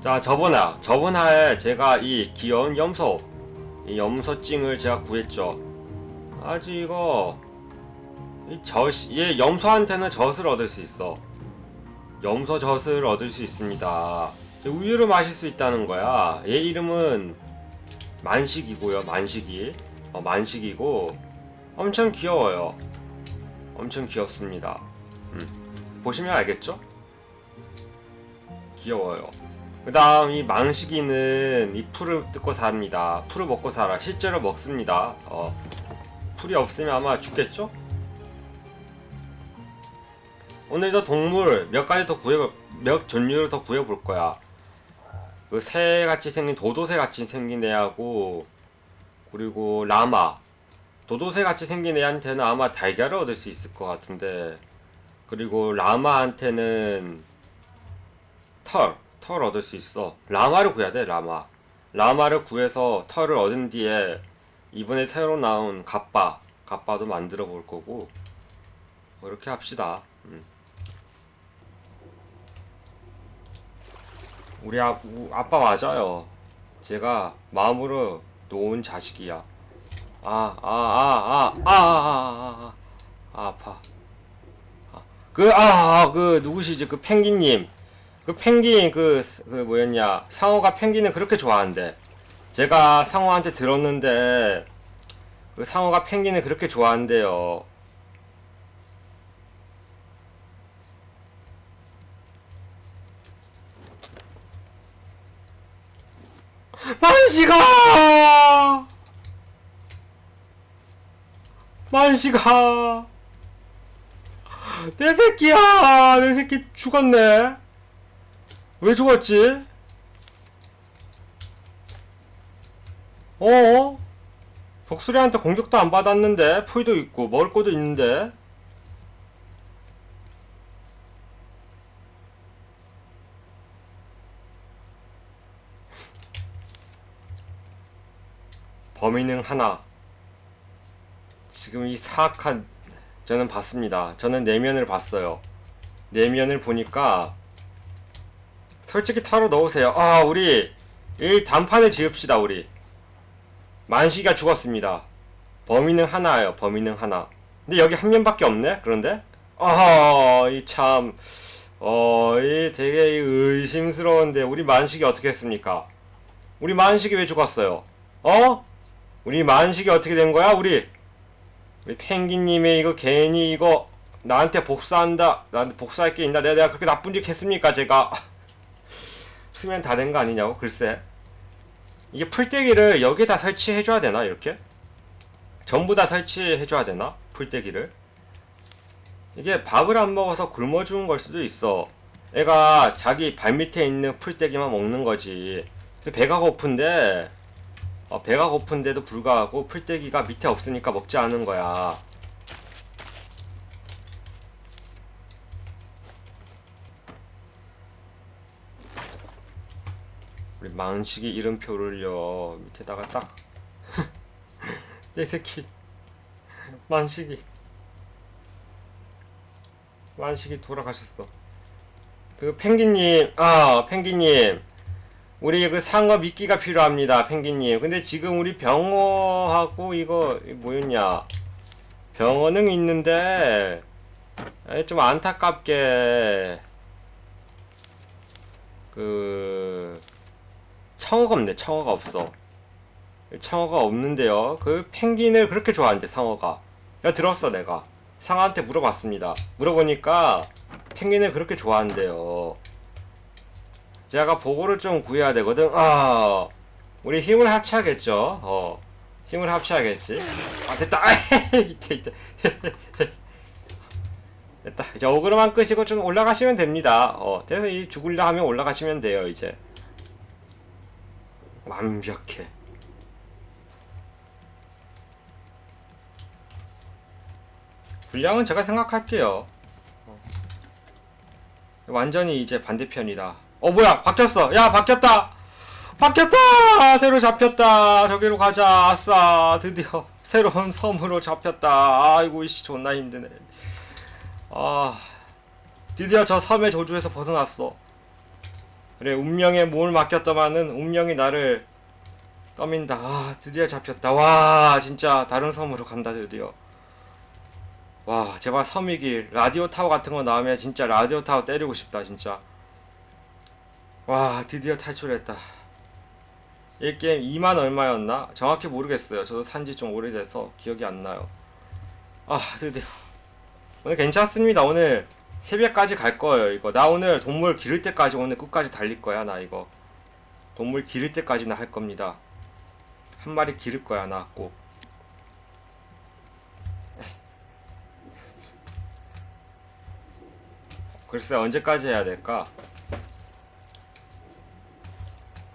자 저번에 저번에 제가 이 귀여운 염소 이 염소찡을 제가 구했죠. 아주 이거 이 젖 얘 염소한테는 젖을 얻을 수 있어. 염소 젖을 얻을 수 있습니다. 우유를 마실 수 있다는 거야. 얘 이름은 만식이고요 만식이. 어, 만식이고 엄청 귀여워요. 엄청 귀엽습니다. 음. 보시면 알겠죠? 귀여워요 그 다음 이 망식이는 이 풀을 뜯고 삽니다. 풀을 먹고 살아. 실제로 먹습니다. 어. 풀이 없으면 아마 죽겠죠? 오늘도 동물 몇 가지 더 구해, 몇 종류를 더 구해볼 거야. 그 새 같이 생긴 도도새 같이 생긴 애하고 그리고 라마 도도새 같이 생긴 애한테는 아마 달걀을 얻을 수 있을 것 같은데 그리고 라마한테는 털 털 얻을 수 있어. 라마를 구해야 돼, 라마. 라마를 구해서 털을 얻은 뒤에 이번에 새로 나온 갑바, 갑바도 만들어 볼 거고 그렇게 합시다. 음. 우리 아, 우- 아빠 맞아요. 제가 마음으로 놓은 자식이야. 아, 아, 아, 아, 아, 아, 아, 아, 아, 아파. 아, 그, 아, 그, 누구시지? 그 펭귄님. 그 펭귄 그, 그 뭐였냐. 상어가 펭귄을 그렇게 좋아한대. 제가 상어한테 들었는데 그 상어가 펭귄을 그렇게 좋아한대요. 만식아! 만식아! 내 새끼야! 내 새끼 죽었네 왜 죽었지? 어? 독수리한테 공격도 안 받았는데 풀도 있고 먹을 것도 있는데 범인은 하나 지금 이 사악한 저는 봤습니다 저는 내면을 봤어요 내면을 보니까 솔직히 타로 넣으세요. 아, 우리 이 단판을 지읍시다, 우리. 만식이가 죽었습니다. 범인은 하나예요. 범인은 하나. 근데 여기 한 명밖에 없네. 그런데 아, 이 참, 어, 이 되게 이 의심스러운데 우리 만식이 어떻게 했습니까? 우리 만식이 왜 죽었어요? 어? 우리 만식이 어떻게 된 거야? 우리 우리 펭귄님의 이거 괜히 이거 나한테 복수한다. 나한테 복수할 게 있나? 내가, 내가 그렇게 나쁜 짓 했습니까? 제가. 쓰면 다 된 거 아니냐고 글쎄. 이게 풀떼기를 여기다 설치해 줘야 되나 이렇게? 전부 다 설치해 줘야 되나 풀떼기를? 이게 밥을 안 먹어서 굶어 죽은 걸 수도 있어. 애가 자기 발 밑에 있는 풀떼기만 먹는 거지. 배가 고픈데 어, 배가 고픈데도 불구하고 풀떼기가 밑에 없으니까 먹지 않은 거야 우리 망식이 이름표를요 밑에다가 딱. 내 새끼. 만식이. 만식이 돌아가셨어. 그 펭귄님 아 펭귄님. 우리 그 상어 미끼가 필요합니다 펭귄님. 근데 지금 우리 병어하고 이거 뭐였냐? 병어는 있는데 에, 좀 안타깝게. 그 청어가 없네 청어가 없어. 청어가 없는데요. 그 펭귄을 그렇게 좋아한대 상어가. 야 들었어 내가. 상어한테 물어봤습니다. 물어보니까 펭귄을 그렇게 좋아한대요. 제가 보고를 좀 구해야 되거든. 아 우리 힘을 합쳐야겠죠? 어 힘을 합쳐야겠지? 아 됐다. 이때 이때. 됐다. 이제 어그로만 끄시고 좀 올라가시면 됩니다. 어 그래서 이 죽을라 하면 올라가시면 돼요 이제 완벽해. 분량은 제가 생각할게요. 어. 완전히 이제 반대편이다. 어 뭐야 바뀌었어. 야 바뀌었다. 바뀌었다. 새로 잡혔다. 저기로 가자. 아싸 드디어 새로운 섬으로 잡혔다. 아이고 이씨 존나 힘드네. 아 드디어 저 섬의 저주에서 벗어났어. 그래 운명에 몸을 맡겼더만은 운명이 나를 떠민다. 아 드디어 잡혔다. 와 진짜 다른 섬으로 간다 드디어. 와 제발 섬이길. 라디오 타워 같은 거 나오면 진짜 라디오 타워 때리고 싶다 진짜. 와 드디어 탈출했다. 이 게임 2만 얼마였나? 정확히 모르겠어요. 저도 산지 좀 오래돼서 기억이 안 나요. 아 드디어. 오늘 괜찮습니다 오늘 새벽까지 갈 거예요 이거 나 오늘 동물 기를 때까지 오늘 끝까지 달릴 거야 나 이거 동물 기를 때까지 나 할 겁니다 한 마리 기를 거야 나 꼭. 글쎄 언제까지 해야 될까?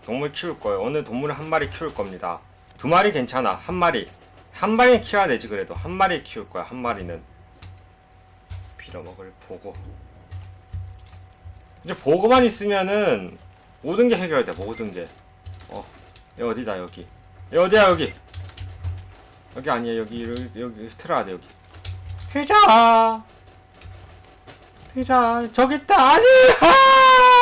동물 키울 거예요. 오늘 동물을 한 마리 키울 겁니다. 두 마리 괜찮아. 한 마리. 한 마리 키워야 되지 그래도. 한 마리 키울 거야. 한 마리는. 빌어먹을 보고. 이제 보고만 있으면은 모든 게 해결돼. 모든 게. 어. 여기 어디다 여기. 여기 어디야 여기. 여기 아니야 여기 여기 여기 틀어야 돼 여기. 트자. 트자 저기 있다 아니야.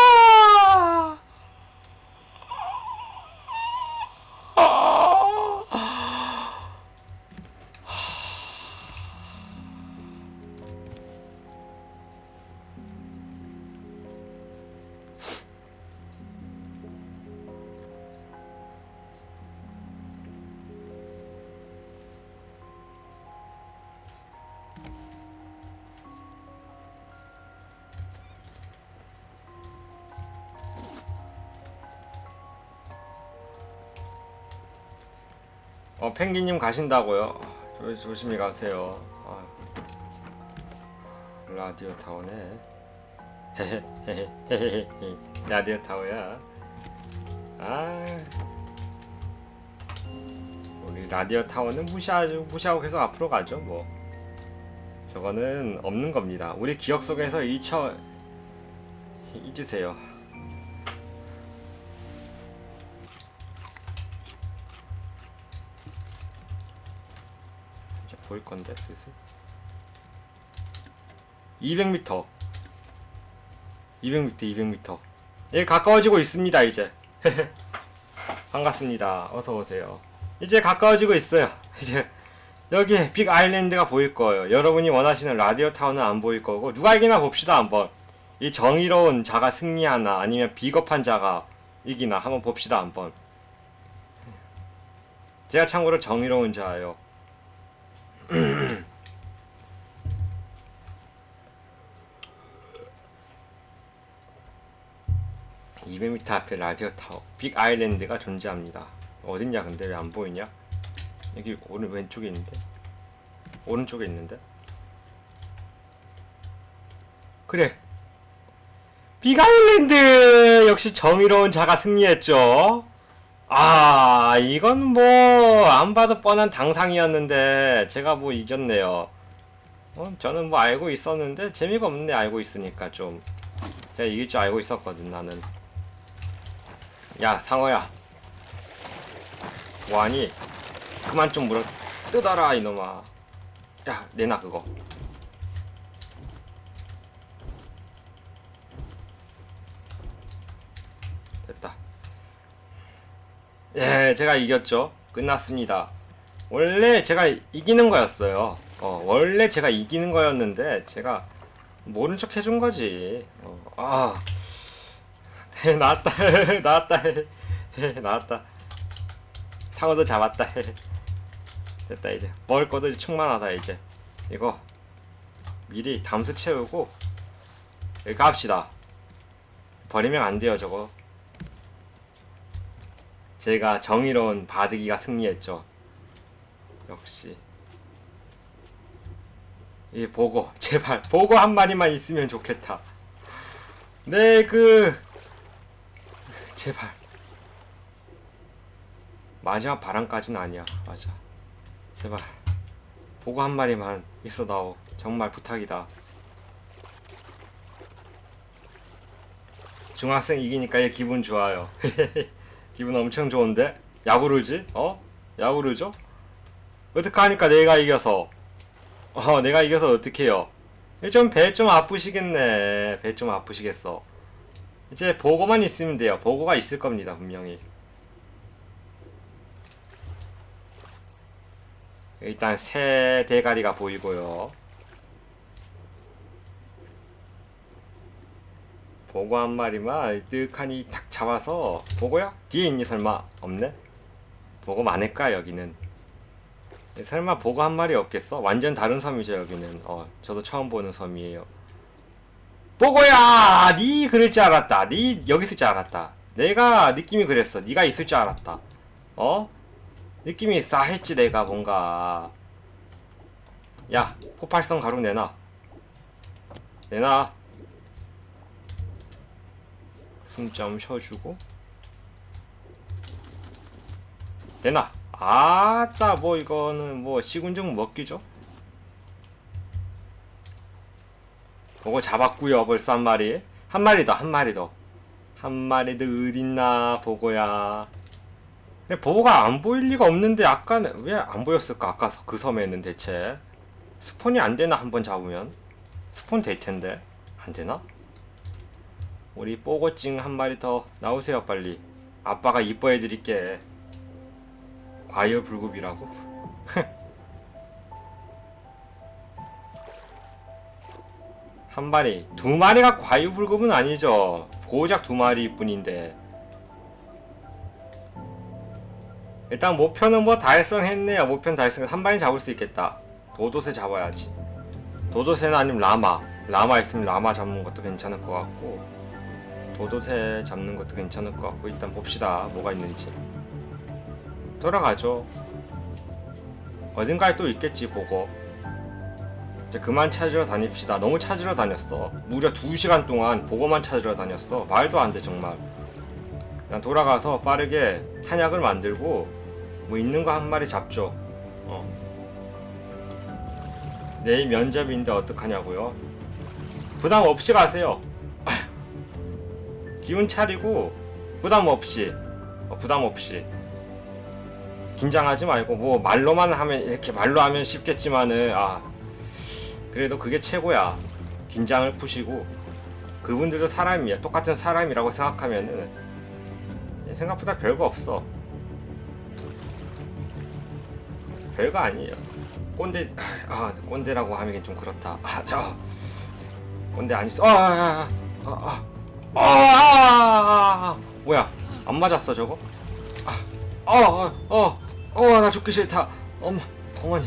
어 펭귄님 가신다고요? 조, 조심히 가세요. 아, 라디오 타워네. 라디오 타워야. 아 우리 라디오 타워는 무시하죠 무시하고 계속 앞으로 가죠 뭐. 저거는 없는 겁니다. 우리 기억 속에서 잊혀 잊으세요. 건데 슬슬 200m 200m 200m 예 가까워지고 있습니다 이제. 반갑습니다. 어서 오세요. 이제 가까워지고 있어요. 이제 여기 빅 아일랜드가 보일 거예요. 여러분이 원하시는 라디오 타워는 안 보일 거고 누가 이기나 봅시다 한번. 이 정의로운 자가 승리하나 아니면 비겁한 자가 이기나 한번 봅시다 한번. 제가 참고로 정의로운 자예요 200m 앞에 라디오 타워 빅 아일랜드가 존재합니다. 어딨냐 근데 왜 안 보이냐? 여기 오른 왼쪽에 있는데 오른쪽에 있는데 그래 빅 아일랜드 역시 정의로운 자가 승리했죠. 아 이건 뭐 안 봐도 뻔한 당상이었는데 제가 뭐 이겼네요. 어, 저는 뭐 알고 있었는데 재미가 없네 알고 있으니까 좀. 제가 이길 줄 알고 있었거든 나는. 야 상어야. 뭐하니? 그만 좀 물어. 뜯어라 이놈아. 야 내놔 그거 됐다 예 제가 이겼죠. 끝났습니다. 원래 제가 이기는 거였어요. 어 원래 제가 이기는 거였는데 제가 모른 척 해준 거지. 어, 아 네, 나왔다. 나왔다. 나왔다. 상어도 잡았다. 됐다 이제. 먹을 것도 충만하다 이제. 이거 미리 담수 채우고 갑시다. 버리면 안 돼요 저거 제가 정의로운 바드기가 승리했죠. 역시. 이 보고 제발 보고 한 마리만 있으면 좋겠다. 네 그 제발. 마지막 바람까지는 아니야. 맞아. 제발. 보고 한 마리만 있어다오. 정말 부탁이다. 중학생 이기니까 얘 기분 좋아요 기분 엄청 좋은데 야구르지? 어? 야구르죠? 어떡하니까 내가 이겨서 어 내가 이겨서 어떡해요 좀 배 좀 아프시겠네 배 좀 아프시겠어 이제 보고만 있으면 돼요. 보고가 있을 겁니다, 분명히. 일단 새 대가리가 보이고요. 보고 한 마리만 뜩하니 탁 잡아서 보고야? 뒤에 있니 설마? 없네? 보고 많을까 여기는? 설마 보고 한 마리 없겠어? 완전 다른 섬이죠 여기는. 어, 저도 처음 보는 섬이에요. 보고야! 니 그럴 줄 알았다. 니 여기 있을 줄 알았다. 내가 느낌이 그랬어. 니가 있을 줄 알았다. 어? 느낌이 싸했지 내가 뭔가. 야, 포팔성 가루 내놔. 내놔. 숨좀 쉬어주고. 내놔. 아따 뭐 이거는 뭐 시군증 먹기죠? 보고 잡았구요 벌써 한 마리 한 마리 더 한 마리 더한 마리 더 어딨나 보고야 근데 보고가 안 보일 리가 없는데 아까는 왜안 보였을까 아까 그 섬에는 대체 스폰이 안 되나 한번 잡으면 스폰 될 텐데 안 되나? 우리 뽀고찡 한 마리 더 나오세요 빨리 아빠가 이뻐해 드릴게 과여불급이라고? 한 마리, 두 마리가 과유불급은 아니죠. 고작 두 마리뿐인데. 일단 목표는 뭐 달성했네요. 목표는 달성. 한 마리 잡을 수 있겠다. 도도새 잡아야지. 도도새는 아니면 라마. 라마 있으면 라마 잡는 것도 괜찮을 것 같고. 도도새 잡는 것도 괜찮을 것 같고. 일단 봅시다. 뭐가 있는지. 돌아가죠. 어딘가에 또 있겠지 보고. 이제 그만 찾으러 다닙시다. 너무 찾으러 다녔어. 무려 2시간 동안 보고만 찾으러 다녔어. 말도 안 돼, 정말. 그냥 돌아가서 빠르게 탄약을 만들고, 뭐 있는 거 한 마리 잡죠. 어. 내일 면접인데 어떡하냐고요? 부담 없이 가세요. 기운 차리고, 부담 없이. 어, 부담 없이. 긴장하지 말고, 뭐 말로만 하면, 이렇게 말로 하면 쉽겠지만은, 아, 그래도 그게 최고야. 긴장을 푸시고 그분들도 사람이야. 똑같은 사람이라고 생각하면은 생각보다 별거 없어. 별거 아니에요. 꼰대 아 꼰대라고 하면 좀 그렇다. 아저 꼰대 아니었어. 아아아아 아, 아, 아, 아, 아, 아, 뭐야? 안 맞았어 저거? 아 어 어 어 나 죽기 싫다. 엄마 어머니.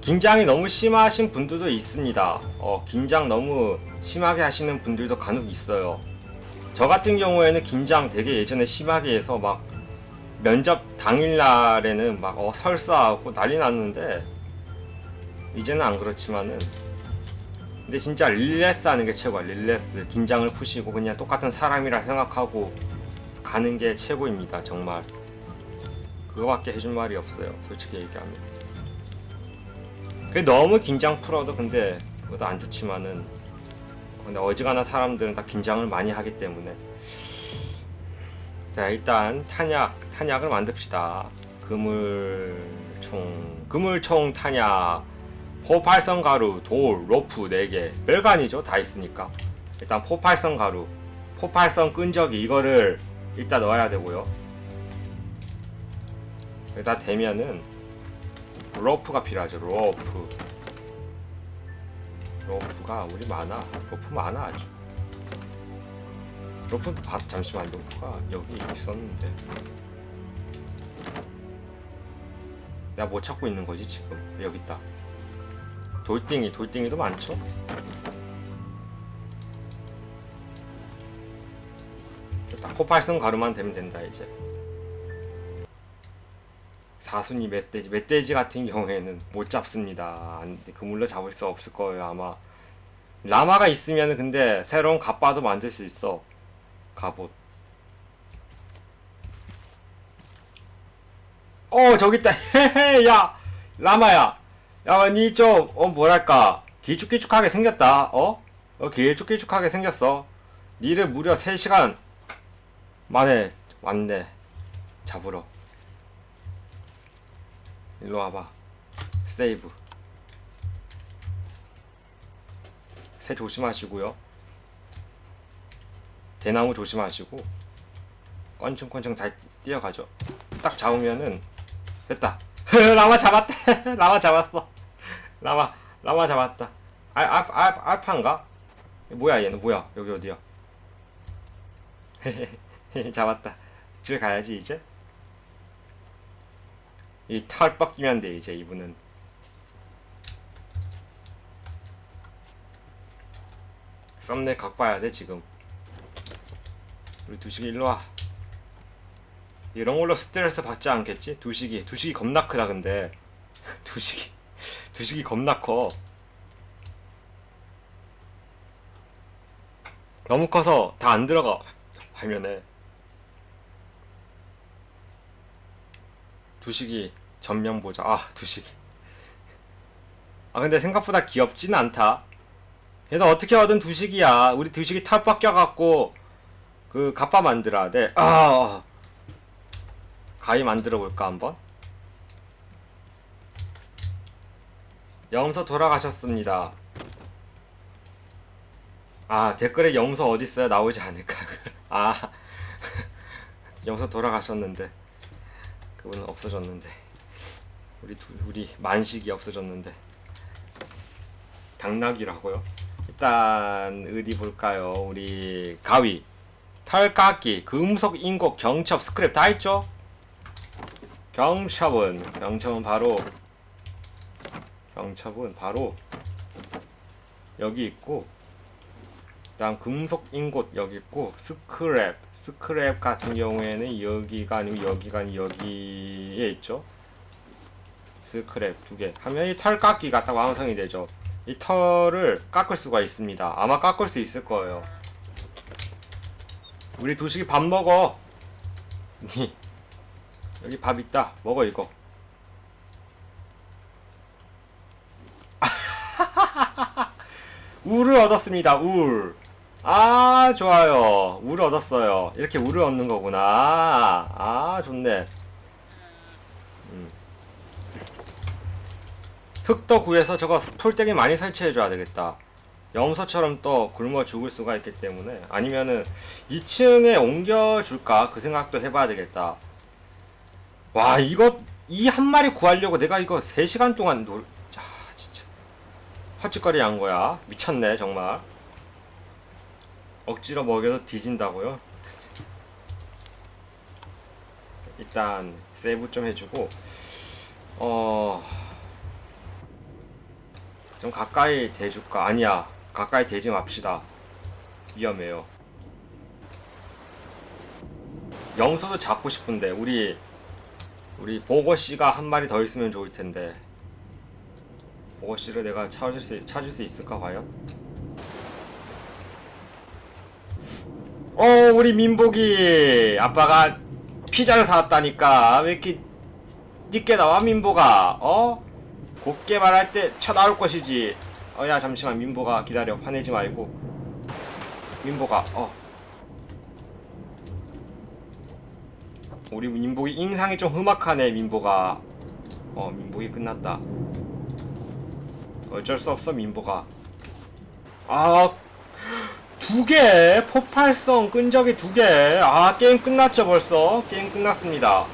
긴장이 너무 심하신 분들도 있습니다. 어, 긴장 너무 심하게 하시는 분들도 간혹 있어요. 저 같은 경우에는 긴장 되게 예전에 심하게 해서 막 면접 당일날에는 막 어, 설사하고 난리 났는데 이제는 안 그렇지만은 근데 진짜 릴레스 하는 게 최고야 릴레스. 긴장을 푸시고 그냥 똑같은 사람이라 생각하고 가는 게 최고입니다 정말. 그거밖에 해줄 말이 없어요 솔직히 얘기하면. 그 너무 긴장 풀어도 근데 그것도 안 좋지만은 근데 어지간한 사람들은 다 긴장을 많이 하기 때문에. 자 일단 탄약 탄약을 만듭시다. 그물총 그물총 탄약 포팔성 가루 돌 로프 4개 별거 아니죠 다 있으니까 일단 포팔성 가루 포팔성 끈적이 이거를 일단 넣어야 되고요 일단 되면은 로프가 필요하죠. 로프. 로프가 우리 많아. 로프 많아 아주. 로프 아 잠시만 로프가 여기 있었는데. 내가 못 찾고 있는 거지 지금 여기 있다. 돌덩이 돌덩이도 많죠. 포팔슨 가루만 되면 된다 이제. 사순이 멧돼지 멧돼지 같은 경우에는 못 잡습니다. 그물로 잡을 수 없을 거예요 아마. 라마가 있으면 근데 새로운 갑바도 만들 수 있어. 갑옷. 어 저기 있다. 야 라마야. 야 니 좀 어 뭐랄까 길쭉길쭉하게 생겼다. 어? 어 길쭉길쭉하게 생겼어. 니를 무려 3시간 만에 왔네. 잡으러. 일로 와봐 세이브 새 조심하시고요. 대나무 조심하시고 건충건충 다 뛰어가죠. 딱 잡으면은 됐다. 라마 잡았다. 라마 잡았어. 라마 라마 잡았다. 알파인가? 뭐야 얘는 뭐야? 여기 어디야? 잡았다. 집에 가야지 이제. 이 털 뻗기면 돼 이제 이분은. 썸네 각 봐야 돼 지금. 우리 두식이 일로 와. 이런 걸로 스트레스 받지 않겠지? 두식이 두식이 겁나 크다 근데 두식이 두식이 겁나 커. 너무 커서 다 안 들어가 화면에. 두식이 전면 보자. 아 두식이. 아 근데 생각보다 귀엽진 않다. 그래서 어떻게 하든 두식이야. 우리 두식이 탑 바뀌어갖고 그 갑바 만들어야 돼. 아 가위 만들어 볼까 한번? 영서 돌아가셨습니다. 아 댓글에 영서 어디 있어요? 나오지 않을까? 아 영서 돌아가셨는데 그분은 없어졌는데 우리 두, 우리 만식이 없어졌는데 당나귀라고요? 일단 어디 볼까요? 우리 가위, 털깎기, 금속, 인곡, 경첩, 스크랩 다 있죠? 경첩은 경첩은 바로 경첩은 바로 여기 있고 그다음 금속 인곳 여기 있고 스크랩 스크랩 같은 경우에는 여기가 아니고 여기가 아니고 여기에 있죠. 스크랩 두 개. 하면 이 털 깎기가 딱 완성이 되죠. 이 털을 깎을 수가 있습니다. 아마 깎을 수 있을 거예요. 우리 두식이 밥 먹어. 니 여기 밥 있다. 먹어 이거 울을 얻었습니다 울. 아 좋아요. 울을 얻었어요. 이렇게 울을 얻는 거구나. 아 좋네. 음. 흙도 구해서 저거 풀떼기 많이 설치해 줘야 되겠다. 염소처럼 또 굶어 죽을 수가 있기 때문에 아니면은 2층에 옮겨 줄까? 그 생각도 해봐야 되겠다. 와 이거 이 한 마리 구하려고 내가 이거 3시간 동안 진짜 헛짓거리 한 거야. 미쳤네 정말. 억지로 먹여도 뒤진다고요? 일단 세이브 좀 해주고. 어... 좀 가까이 대줄까? 아니야. 가까이 대지 맙시다. 위험해요. 영소도 잡고 싶은데 우리 우리 보거 씨가 한 마리 더 있으면 좋을 텐데 보거 씨를 내가 찾을 수 찾을 수 있을까 과연? 어 우리 민복이 아빠가 피자를 사왔다니까. 왜 이렇게 늦게 나와 민보가 어? 곱게 말할 때 쳐나올 것이지. 어 야 잠시만 민보가 기다려. 화내지 말고. 민보가 어. 우리 민복이 인상이 좀 험악하네 민보가 어 민복이 끝났다 어쩔 수 없어 민보가 아 두 개! 폭발성 끈적이 두 개! 아, 게임 끝났죠, 벌써? 게임 끝났습니다.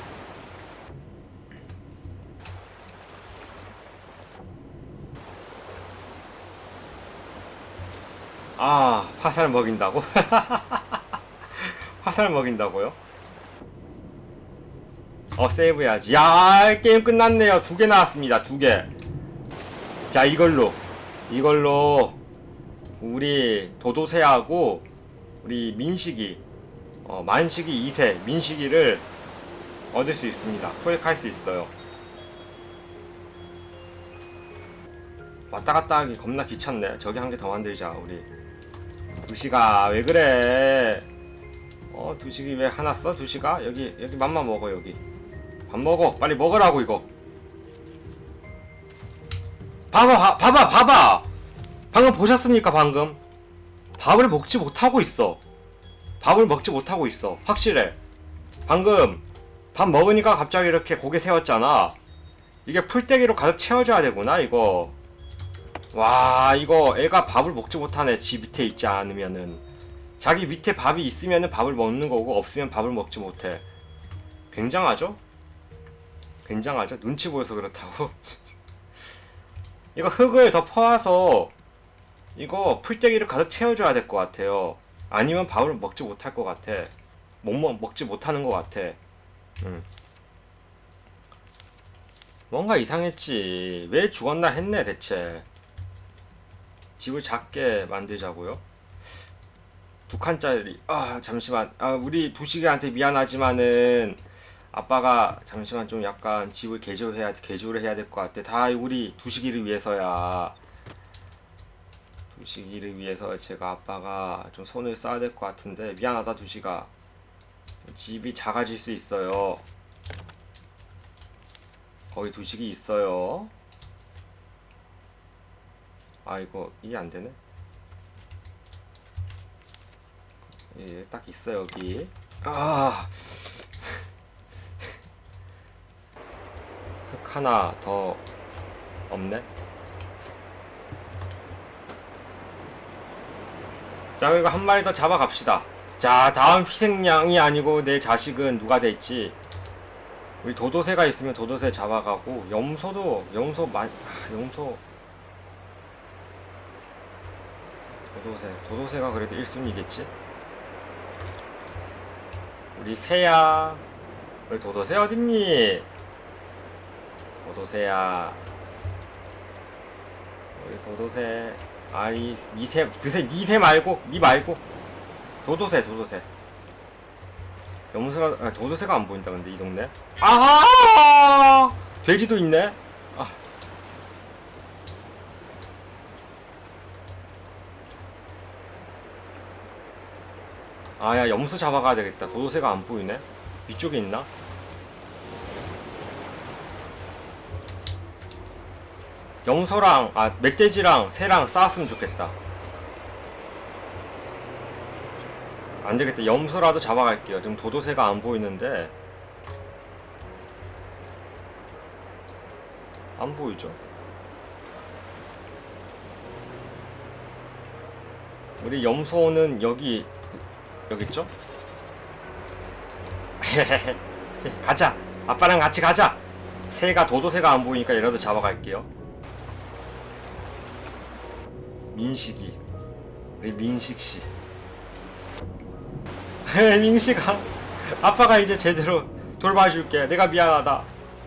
아, 화살 먹인다고? 화살 먹인다고요? 어, 세이브 해야지. 야, 게임 끝났네요. 두 개 나왔습니다. 두 개. 자, 이걸로. 이걸로. 우리 도도새하고 우리 민식이 어, 만식이 2세 민식이를 얻을 수 있습니다. 포획할 수 있어요. 왔다 갔다 하기 겁나 귀찮네. 저기 한 개 더 만들자 우리. 두시가 왜 그래? 어 두식이 왜 하나 써? 두시가 여기 여기 맘만 먹어 여기. 밥 먹어 빨리 먹으라고 이거. 봐봐 봐봐 봐봐. 방금 보셨습니까 방금? 밥을 먹지 못하고 있어. 밥을 먹지 못하고 있어. 확실해. 방금 밥 먹으니까 갑자기 이렇게 고개 세웠잖아. 이게 풀떼기로 가득 채워줘야 되구나 이거. 와 이거 애가 밥을 먹지 못하네 지 밑에 있지 않으면은. 자기 밑에 밥이 있으면은 밥을 먹는 거고 없으면 밥을 먹지 못해. 굉장하죠? 굉장하죠? 눈치 보여서 그렇다고 이거 흙을 더 퍼와서 이거 풀떼기를 가득 채워줘야 될 것 같아요. 아니면 밥을 먹지 못할 것 같아. 못 먹, 먹지 못하는 것 같아. 음. 뭔가 이상했지. 왜 죽었나 했네 대체. 집을 작게 만들자고요? 두 칸짜리. 아 잠시만. 아 우리 두식이한테 미안하지만은 아빠가 잠시만 좀 약간 집을 개조해야 개조를 해야 될 것 같아 다 우리 두식이를 위해서야 두식이를 위해서 제가 아빠가 좀 손을 써야 될 것 같은데 미안하다 두식아 집이 작아질 수 있어요 거기 두식이 있어요 아 이거 이게 안 되네. 예, 딱 있어 여기. 아. 흙 하나 더 없네. 자 그리고 한 마리 더 잡아갑시다. 자 다음 희생양이 아니고 내 자식은 누가 될지. 우리 도도새가 있으면 도도새 잡아가고 염소도 염소 많 아, 염소 도도새 도도새가 그래도 1순위겠지? 우리 새야 우리 도도새 어딨니? 도도새야. 우리 도도새. 아이 니새 그새 니새 말고 니 말고. 도도새 도도새. 염소라 아, 도도새가 안 보인다 근데 이 동네? 아하! 돼지도 있네? 아야 염소 잡아가야 되겠다. 도도새가 안 보이네? 위쪽에 있나? 염소랑 아 멧돼지랑 새랑 싸웠으면 좋겠다 안 되겠다 염소라도 잡아갈게요 지금 도도새가 안 보이는데 안 보이죠? 우리 염소는 여기 여기 있죠? 가자. 아빠랑 같이 가자. 새가 도도새가 안 보이니까 얘라도 잡아갈게요. 민식이. 우리 민식 씨. 민식아. 아빠가 이제 제대로 돌봐줄게. 내가 미안하다.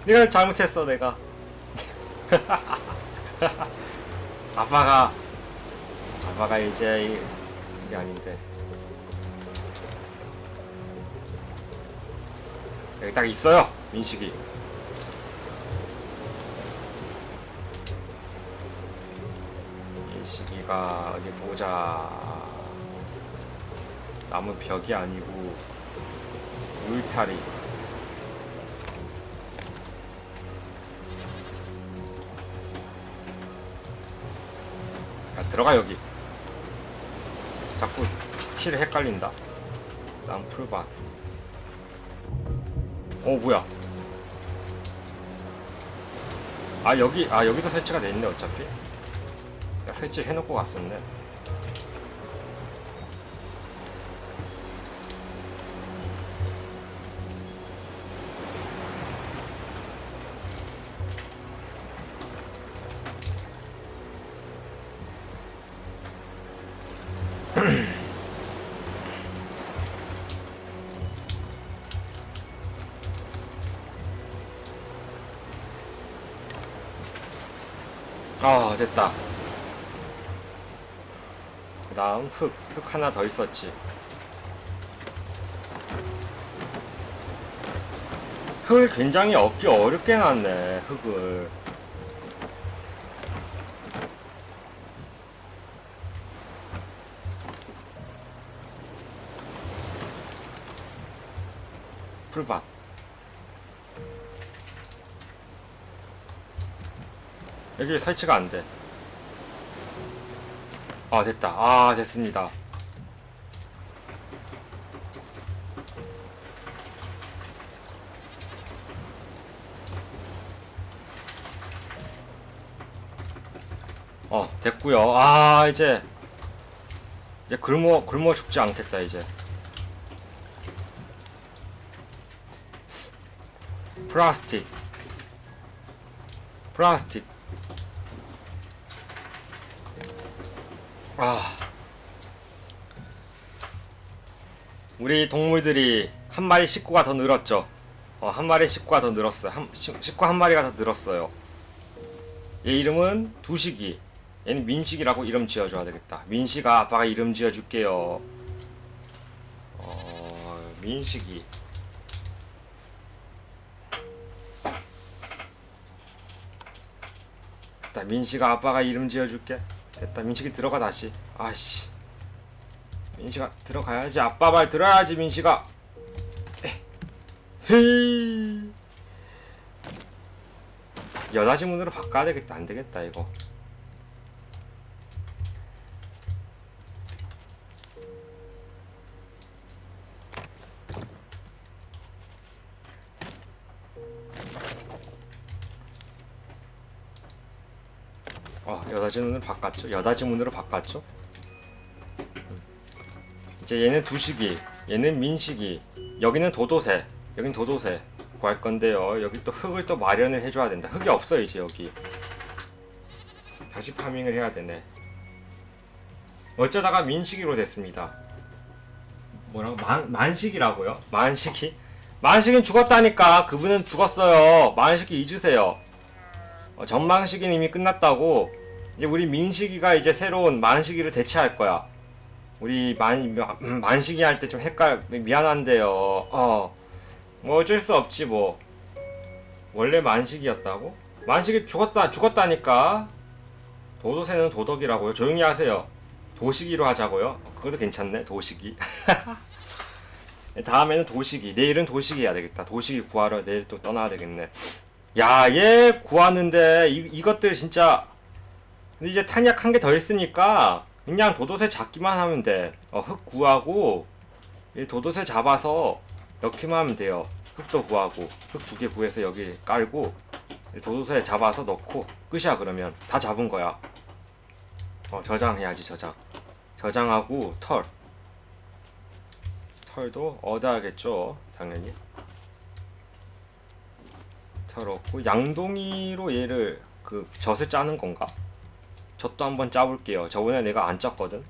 내가 잘못했어, 내가. 아빠가 아빠가 이제 이- 이게 아닌데. 여기 딱 있어요 민식이 민식이가 어디 보자 나무 벽이 아니고 울타리. 야 들어가 여기. 자꾸 키를 헷갈린다. 난 풀밭. 어 뭐야? 아 여기 아 여기도 설치가 돼 있네 어차피. 야 설치 해놓고 갔었네. 아 됐다 흙, 흙 하나 더 있었지. 흙을 굉장히 얻기 어렵게 놨네 흙을. 풀밭. 여기 설치가 안 돼. 아, 됐다. 아, 됐습니다. 어, 됐고요. 아 이제 이제 굶어 굶어 죽지 않겠다 이제. 플라스틱 플라스틱 아. 우리 동물들이 한 마리 식구가 더 늘었죠. 어, 한 마리 식구가 더 늘었어요. 한, 식- 식구 한 마리가 더 늘었어요. 얘 이름은 두식이. 얘는 민식이라고 이름 지어줘야 되겠다. 민식아 아빠가 이름 지어줄게요. 어 민식이. 됐다 민식아 아빠가 이름 지어줄게 됐다. 민식이 들어가 다시. 아씨. 민식아 들어가야지. 아빠 말 들어야지 민식아. 에. 헤이. 여닫이 문으로 바꿔야 되겠다. 안 되겠다 이거 어, 여닫이 문으로 바꿨죠. 여닫이 문으로 바꿨죠. 음. 이제 얘는 두식이, 얘는 민식이, 여기는 도도새, 여긴 도도새 구할 건데요. 여기 또 흙을 또 마련을 해줘야 된다. 흙이 없어요 이제 여기. 다시 파밍을 해야 되네. 어쩌다가 민식이로 됐습니다. 뭐라고 만 만식이라고요? 만식이? 만식은 죽었다니까. 그분은 죽었어요. 만식이 잊으세요. 어, 전망식이 이미 끝났다고 이제 우리 민식이가 이제 새로운 만식이를 대체할 거야. 우리 만 음, 만식이 할 때 좀 헷갈 미안한데요. 어. 뭐 어쩔 수 없지 뭐. 원래 만식이었다고? 만식이 죽었다 죽었다니까. 도도새는 도덕이라고요. 조용히 하세요. 도식이로 하자고요. 어, 그것도 괜찮네. 도식이. 다음에는 도식이. 내일은 도식이 해야 되겠다. 도식이 구하러 내일 또 떠나야 되겠네. 야, 얘 구하는데 이, 이것들 진짜 근데 이제 탄약 한 개 더 있으니까 그냥 도도새 잡기만 하면 돼. 어, 흙 구하고 이 도도새 잡아서 넣기만 하면 돼요. 흙도 구하고 흙 두 개 구해서 여기 깔고 이 도도새 잡아서 넣고 끝이야 그러면 다 잡은 거야. 어, 저장해야지 저장. 저장하고 털. 털도 얻어야겠죠, 당연히. 털었고 양동이로 얘를 그 젖을 짜는 건가? 젖도 한번 짜볼게요. 저번에 내가 안 짰거든.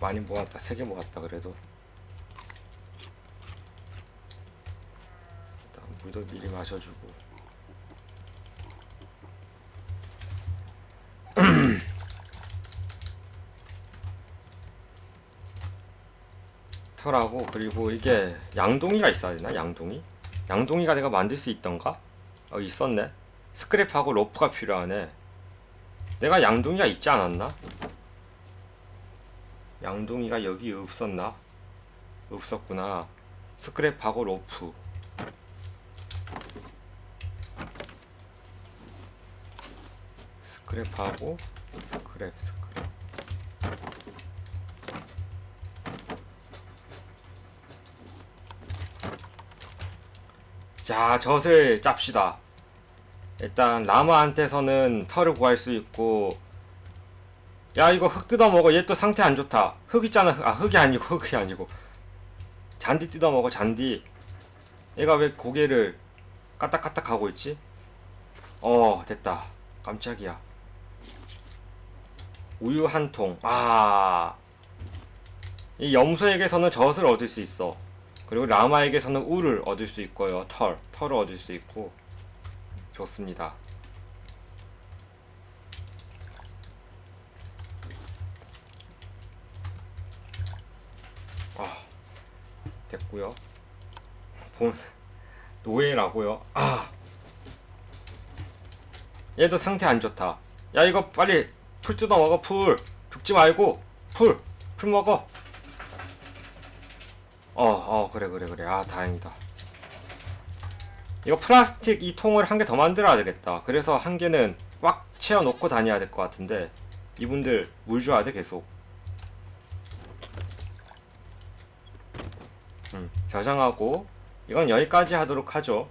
많이 모았다. 세 개 모았다 그래도. 일단 물도 미리 마셔주고. 털하고 그리고 이게 양동이가 있어야 되나? 양동이? 양동이가 내가 만들 수 있던가? 어 있었네. 스크랩하고 로프가 필요하네. 내가 양동이가 있지 않았나? 양동이가 여기 없었나? 없었구나. 스크랩하고 로프. 스크랩하고 스크랩 스크랩. 자, 젖을 짭시다. 일단 라마한테서는 털을 구할 수 있고 야 이거 흙 뜯어 먹어. 얘 또 상태 안 좋다. 흙 있잖아. 흙- 아 흙이 아니고 흙이 아니고. 잔디 뜯어 먹어 잔디. 얘가 왜 고개를 까딱까딱 하고 있지? 어 됐다. 깜짝이야. 우유 한통아 이 염소에게서는 젖을 얻을 수 있어 그리고 라마에게서는 우를 얻을 수 있고요 털 털을 얻을 수 있고 좋습니다. 아, 됐고요. 본 노예라고요. 아, 얘도 상태 안 좋다. 야 이거 빨리 풀 뜯어 먹어 풀. 죽지 말고 풀. 풀 먹어. 어, 어 그래 그래 그래. 아 다행이다. 이거 플라스틱 이 통을 한 개 더 만들어야 되겠다. 그래서 한 개는 꽉 채워 놓고 다녀야 될 것 같은데 이분들 물 줘야 돼 계속. 음, 저장하고 이건 여기까지 하도록 하죠.